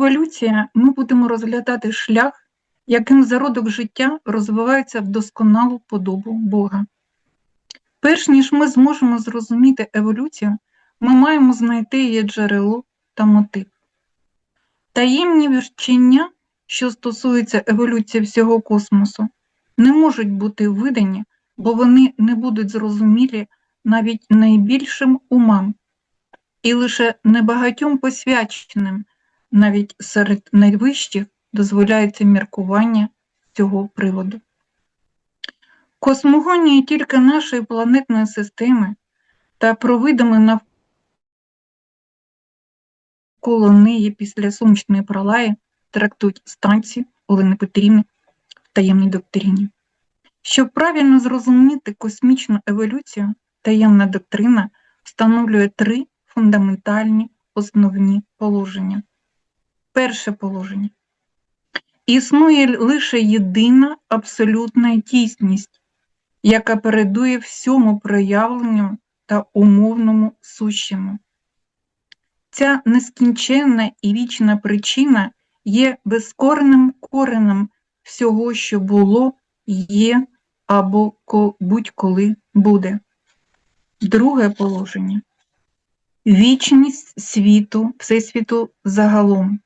еволюція ми будемо розглядати шлях, яким зародок життя розвивається в досконалу подобу Бога. Перш ніж ми зможемо зрозуміти еволюцію, ми маємо знайти її джерело та мотив. Таємні вчення, що стосуються еволюції всього космосу, не можуть бути видані, бо вони не будуть зрозумілі навіть найбільшим умам, і лише небагатьом посвяченим, навіть серед найвищих, дозволяється міркування цього приводу. Космогонії тільки нашої планетної системи та провидами навколо неї після сонячної пролаї трактують станції Олени Петрівни в таємній доктрині. Щоб правильно зрозуміти космічну еволюцію, таємна доктрина встановлює три фундаментальні основні положення. Перше положення. Існує лише єдина абсолютна дійсність, яка передує всьому проявленню та умовному сущому. Ця нескінченна і вічна причина є безкореним коренем всього, що було, є або будь-коли буде. Друге положення вічність світу, всесвіту загалом,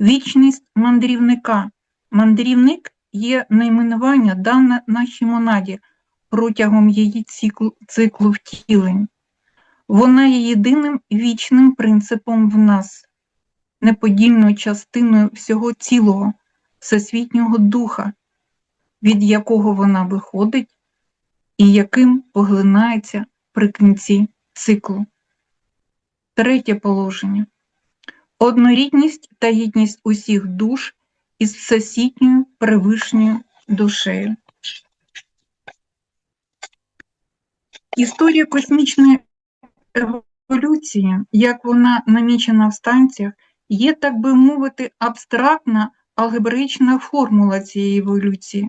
вічність мандрівника. Мандрівник є найменування дане нашій монаді протягом її циклу, циклу втілень. Вона є єдиним вічним принципом в нас, неподільною частиною всього цілого, всесвітнього духа, від якого вона виходить і яким поглинається при кінці циклу. Третє положення. Однорідність та єдність усіх душ із всесвітньою превишньою душею. Історія космічної еволюції, як вона намічена в станціях, є, так би мовити, абстрактна алгебраїчна формула цієї еволюції,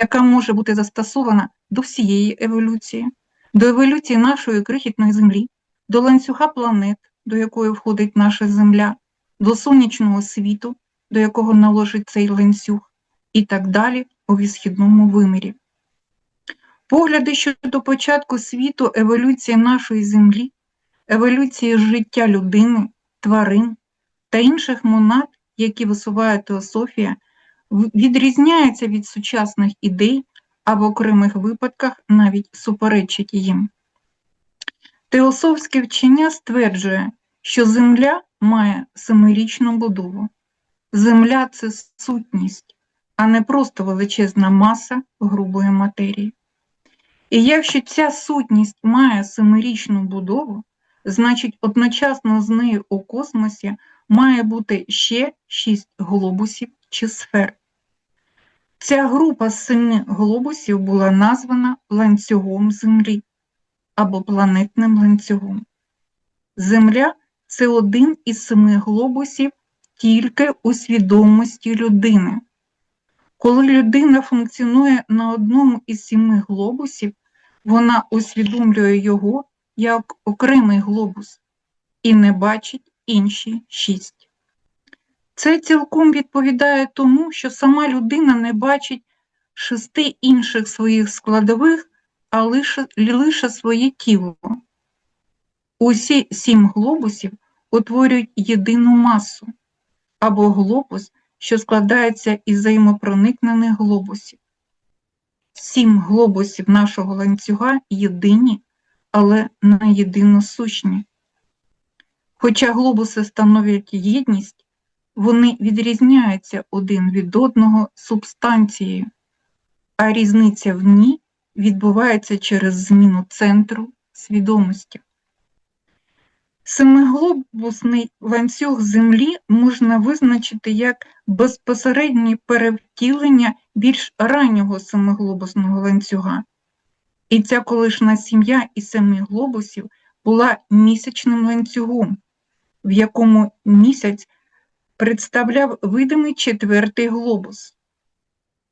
яка може бути застосована до всієї еволюції, до еволюції нашої крихітної Землі, до ланцюга планет, до якої входить наша Земля, до сонячного світу, до якого наложить цей ланцюг, і так далі у висхідному вимірі. Погляди щодо початку світу еволюції нашої Землі, еволюції життя людини, тварин та інших монад, які висуває теософія, відрізняються від сучасних ідей, а в окремих випадках навіть суперечить їм. Теософське вчення стверджує, що Земля має семирічну будову. Земля це сутність, а не просто величезна маса грубої матерії. І якщо ця сутність має семирічну будову, значить одночасно з нею у космосі має бути ще шість глобусів чи сфер. Ця група семи глобусів була названа ланцюгом Землі або планетним ланцюгом. Земля це один із семи глобусів тільки у свідомості людини. Коли людина функціонує на одному із сіми глобусів, вона усвідомлює його як окремий глобус і не бачить інші шість. Це цілком відповідає тому, що сама людина не бачить шести інших своїх складових, а лише, лише своє тіло. Усі сім глобусів утворюють єдину масу або глобус, що складається із взаємопроникнених глобусів. Сім глобусів нашого ланцюга єдині, але не єдино сущні. Хоча глобуси становлять єдність, вони відрізняються один від одного субстанцією, а різниця в ній відбувається через зміну центру свідомості. Семиглобусний ланцюг Землі можна визначити як безпосереднє перевтілення більш раннього семиглобусного ланцюга. І ця колишня сім'я із семи глобусів була місячним ланцюгом, в якому місяць представляв видимий четвертий глобус.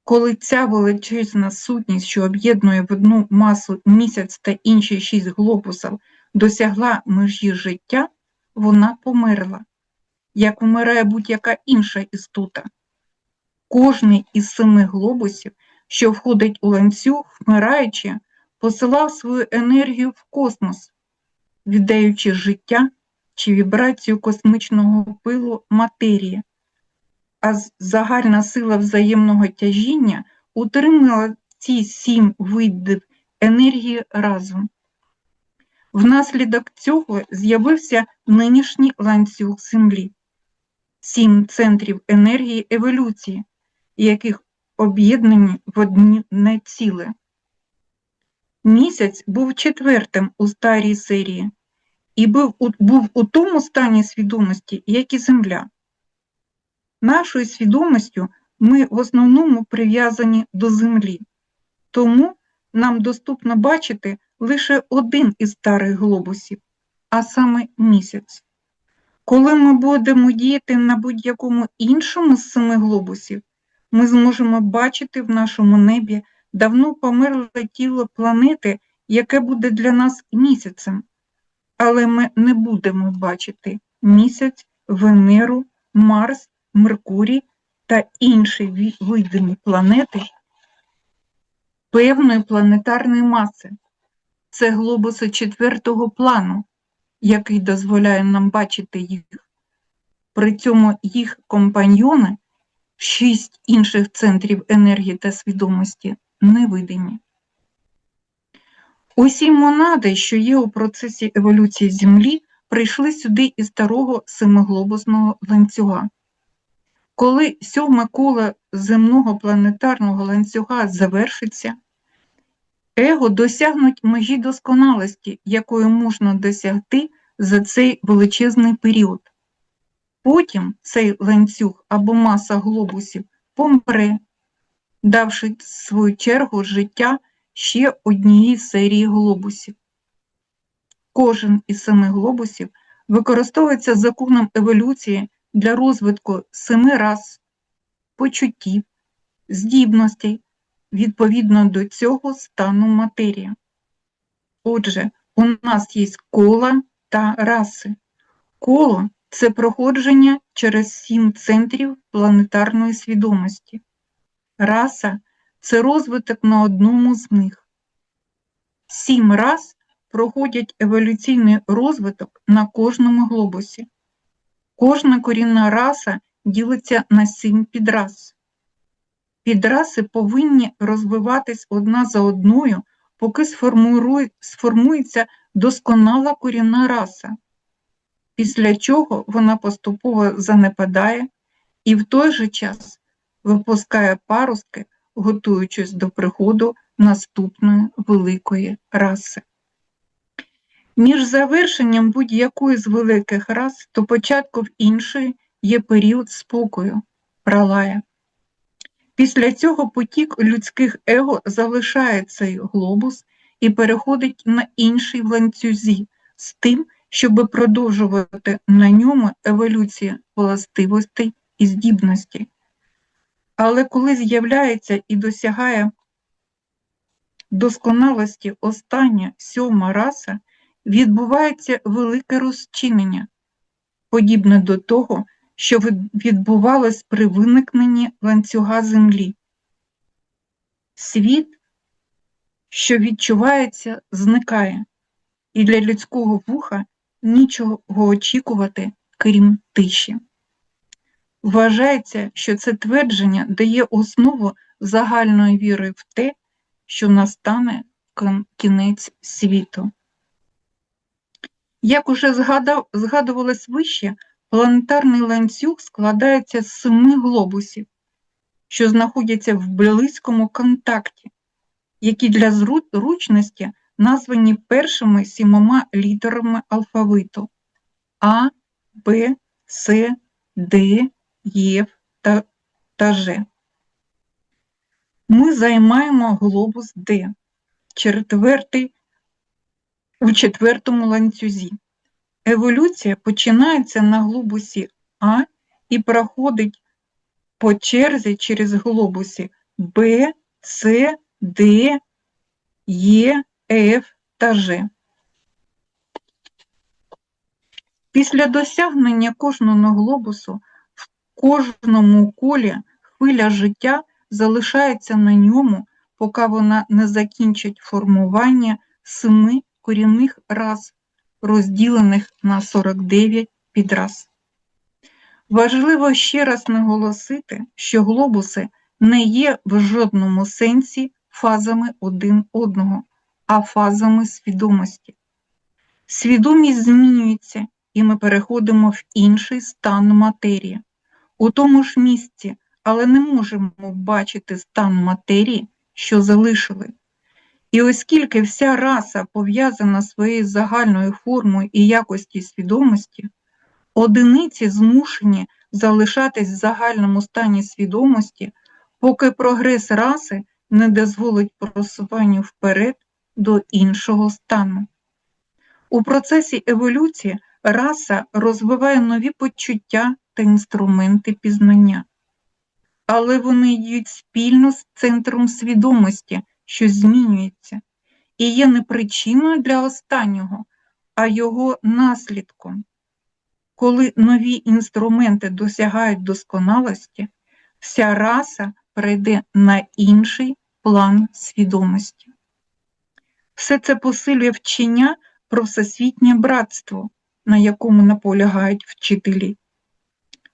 Коли ця величезна сутність, що об'єднує в одну масу місяць та інші шість глобусів, досягла межі життя, вона померла, як вмирає будь-яка інша істота. Кожний із семи глобусів, що входить у ланцюг, вмираючи, посилав свою енергію в космос, віддаючи життя чи вібрацію космічного пилу матерії, а загальна сила взаємного тяжіння утримала ці сім видів енергії разом. Внаслідок цього з'явився нинішній ланцюг Землі, сім центрів енергії еволюції, яких об'єднані в одне ціле. Місяць був четвертим у старій серії і був у, був у тому стані свідомості, як і Земля. Нашою свідомістю ми в основному прив'язані до Землі, тому нам доступно бачити лише один із старих глобусів, а саме місяць. Коли ми будемо діяти на будь-якому іншому з семи глобусів, ми зможемо бачити в нашому небі давно померле тіло планети, яке буде для нас місяцем. Але ми не будемо бачити місяць, Венеру, Марс, Меркурій та інші видимі планети певної планетарної маси. Це глобуси четвертого плану, який дозволяє нам бачити їх. При цьому їх компаньйони, шість інших центрів енергії та свідомості, невидимі. Усі монади, що є у процесі еволюції Землі, прийшли сюди із старого семиглобусного ланцюга. Коли сьоме коло земного планетарного ланцюга завершиться, его досягнуть межі досконалості, якої можна досягти за цей величезний період. Потім цей ланцюг або маса глобусів помре, давши в свою чергу життя ще однієї серії глобусів. Кожен із семи глобусів використовується законом еволюції для розвитку семи рас, почуттів, здібностей відповідно до цього стану матерії. Отже, у нас є кола та раси. Коло це проходження через сім центрів планетарної свідомості. Раса це розвиток на одному з них. Сім рас проходять еволюційний розвиток на кожному глобусі. Кожна корінна раса ділиться на сім підрас. Підраси повинні розвиватись одна за одною, поки сформується досконала корінна раса, після чого вона поступово занепадає і в той же час випускає паростки, готуючись до приходу наступної великої раси. Між завершенням будь-якої з великих рас та початком іншої є період спокою, пралая. Після цього потік людських его залишає цей глобус і переходить на інший в ланцюзі з тим, щоб продовжувати на ньому еволюцію властивостей і здібностей. Але коли з'являється і досягає досконалості остання сьома раса, відбувається велике розчинення, подібне до того, що відбувалось при виникненні ланцюга Землі. Світ, що відчувається, зникає, і для людського вуха нічого очікувати, крім тиші. Вважається, що це твердження дає основу загальної віри в те, що настане кінець світу. Як уже згадав, згадувалось вище, планетарний ланцюг складається з семи глобусів, що знаходяться в близькому контакті, які для зручності названі першими сімома літерами алфавиту А, Б, С, Д, Є та, та Ж. Ми займаємо глобус Д, четвертий, у четвертому ланцюзі. Еволюція починається на глобусі А і проходить по черзі через глобуси Б, С, Д, Е, Ф та Ж. Після досягнення кожного глобусу в кожному колі хвиля життя залишається на ньому, поки вона не закінчить формування семи корінних рас, розділених на 49 підраз. Важливо ще раз наголосити, що глобуси не є в жодному сенсі фазами один одного, а фазами свідомості. Свідомість змінюється, і ми переходимо в інший стан матерії. У тому ж місці, але не можемо бачити стан матерії, що залишили. І оскільки вся раса пов'язана своєю загальною формою і якості свідомості, одиниці змушені залишатись в загальному стані свідомості, поки прогрес раси не дозволить просуванню вперед до іншого стану. У процесі еволюції раса розвиває нові почуття та інструменти пізнання, але вони йдуть спільно з центром свідомості, що змінюється, і є не причиною для останнього, а його наслідком. Коли нові інструменти досягають досконалості, вся раса перейде на інший план свідомості. Все це посилює вчення про всесвітнє братство, на якому наполягають вчителі.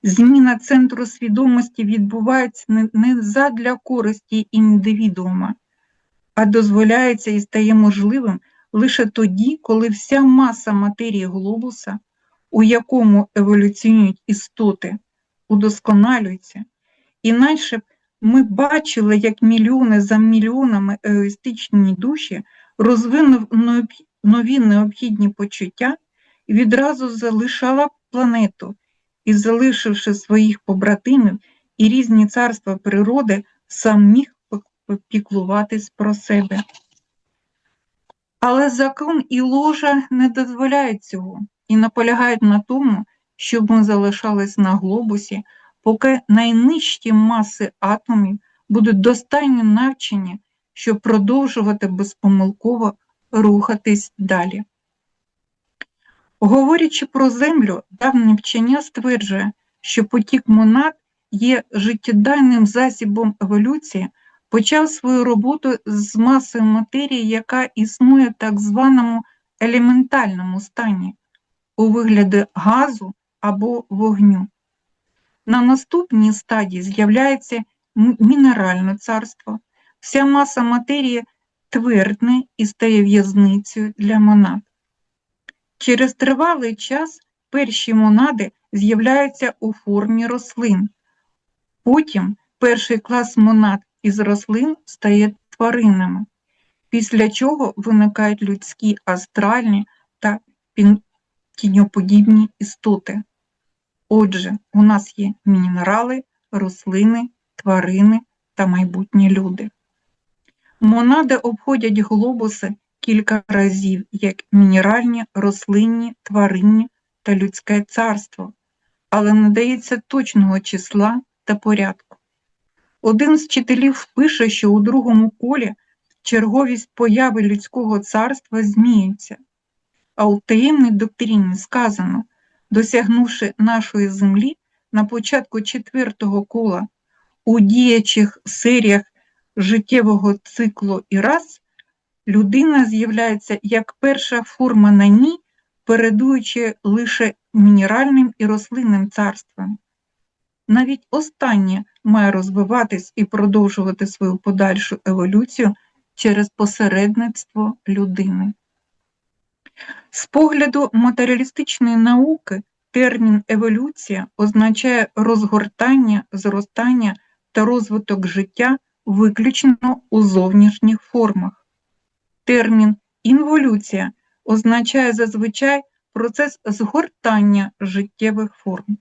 Зміна центру свідомості відбувається не задля користі індивідуума, а дозволяється і стає можливим лише тоді, коли вся маса матерії глобуса, у якому еволюціонують істоти, удосконалюється, іначе б ми бачили, як мільйони за мільйонами егоїстичні душі розвинув нові необхідні почуття і відразу залишала планету. І, залишивши своїх побратимів і різні царства природи, сам міг піклуватись про себе. Але закон і ложа не дозволяють цього і наполягають на тому, щоб ми залишались на глобусі, поки найнижчі маси атомів будуть достатньо навчені, щоб продовжувати безпомилково рухатись далі. Говорячи про землю, давнє вчення стверджує, що потік монад є життєдайним засібом еволюції, почав свою роботу з масою матерії, яка існує в так званому елементальному стані у вигляді газу або вогню. На наступній стадії з'являється мінеральне царство, вся маса матерії твердне і стає в'язницею для монад. Через тривалий час перші монади з'являються у формі рослин. Потім перший клас монад із рослин стає тваринами, після чого виникають людські астральні та тіньоподібні істоти. Отже, у нас є мінерали, рослини, тварини та майбутні люди. Монади обходять глобуси кілька разів як мінеральні, рослинні, тваринні та людське царство, але не дається точного числа та порядку. Один з вчителів пише, що у другому колі черговість появи людського царства зміється, а у таємній доктрині сказано, досягнувши нашої землі на початку четвертого кола у діячих серіях життєвого циклу і раз, людина з'являється як перша форма на ній, передуючи лише мінеральним і рослинним царствам. Навіть останнє має розвиватись і продовжувати свою подальшу еволюцію через посередництво людини. З погляду матеріалістичної науки термін еволюція означає розгортання, зростання та розвиток життя виключно у зовнішніх формах. Термін інволюція означає зазвичай процес згортання життєвих форм.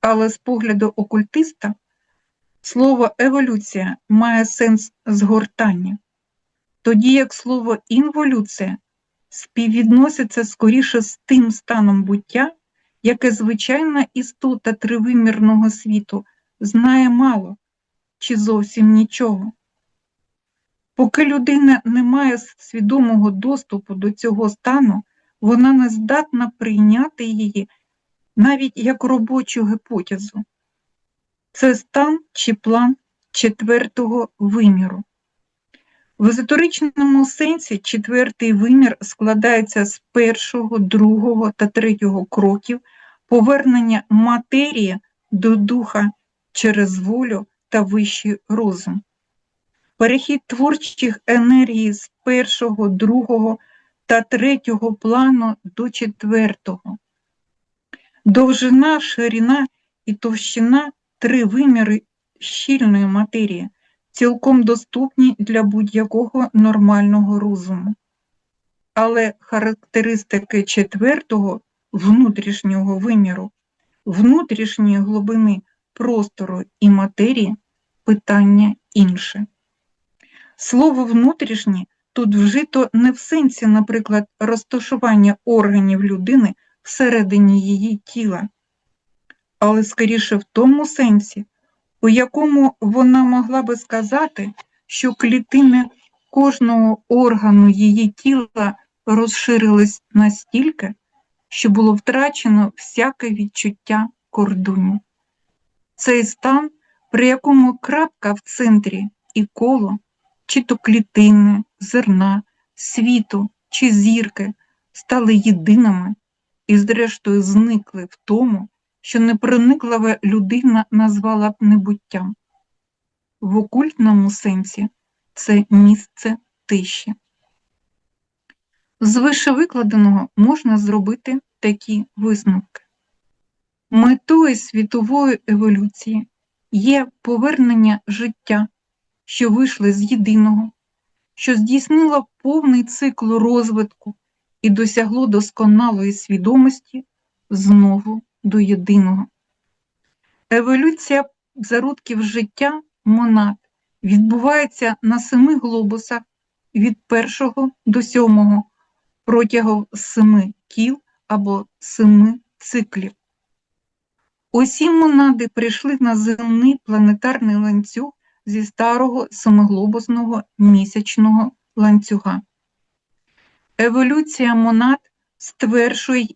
Але з погляду окультиста слово еволюція має сенс згортання, тоді як слово інволюція співвідноситься скоріше з тим станом буття, яке звичайна істота тривимірного світу знає мало чи зовсім нічого. Поки людина не має свідомого доступу до цього стану, вона не здатна прийняти її навіть як робочу гіпотезу. Це стан чи план четвертого виміру. В езотеричному сенсі четвертий вимір складається з першого, другого та третього кроків повернення матерії до духа через волю та вищий розум. Перехід творчих енергій з першого, другого та третього плану до четвертого. Довжина, ширина і товщина три виміри щільної матерії, цілком доступні для будь-якого нормального розуму. Але характеристики четвертого внутрішнього виміру, внутрішньої глибини простору і матерії питання інше. Слово внутрішнє тут вжито не в сенсі, наприклад, розташування органів людини всередині її тіла, але скоріше в тому сенсі, у якому вона могла би сказати, що клітини кожного органу її тіла розширились настільки, що було втрачено всяке відчуття кордонів. Цей стан, при якому крапка в центрі і коло, чи то клітини, зерна, світу чи зірки стали єдиними і, зрештою, зникли в тому, що непрониклива людина назвала б небуттям. В окультному сенсі це місце тиші. З вишевикладеного можна зробити такі висновки. Метою світової еволюції є повернення життя, що вийшло з єдиного, що здійснило повний цикл розвитку і досягло досконалої свідомості знову до єдиного. Еволюція зародків життя монад відбувається на семи глобусах від першого до сьомого протягом семи кіл або семи циклів. Усі монади прийшли на земний планетарний ланцюг зі старого семиглобусного місячного ланцюга. Еволюція монад стверджує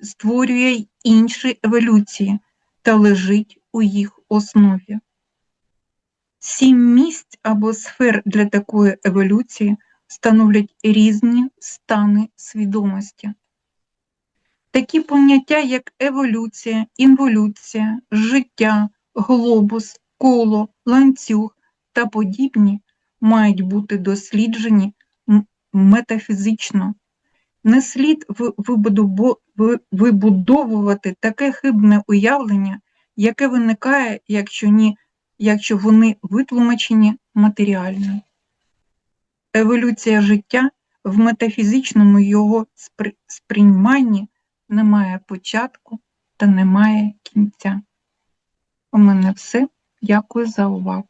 створює інші еволюції та лежить у їх основі. Сім місць або сфер для такої еволюції становлять різні стани свідомості. Такі поняття, як еволюція, інволюція, життя, глобус, коло, ланцюг та подібні, мають бути досліджені метафізично. Не слід вибудовувати таке хибне уявлення, яке виникає, якщо, ні, якщо вони витлумачені матеріально. Еволюція життя в метафізичному його сприйманні не має початку та не має кінця. У мене все. Дякую за увагу.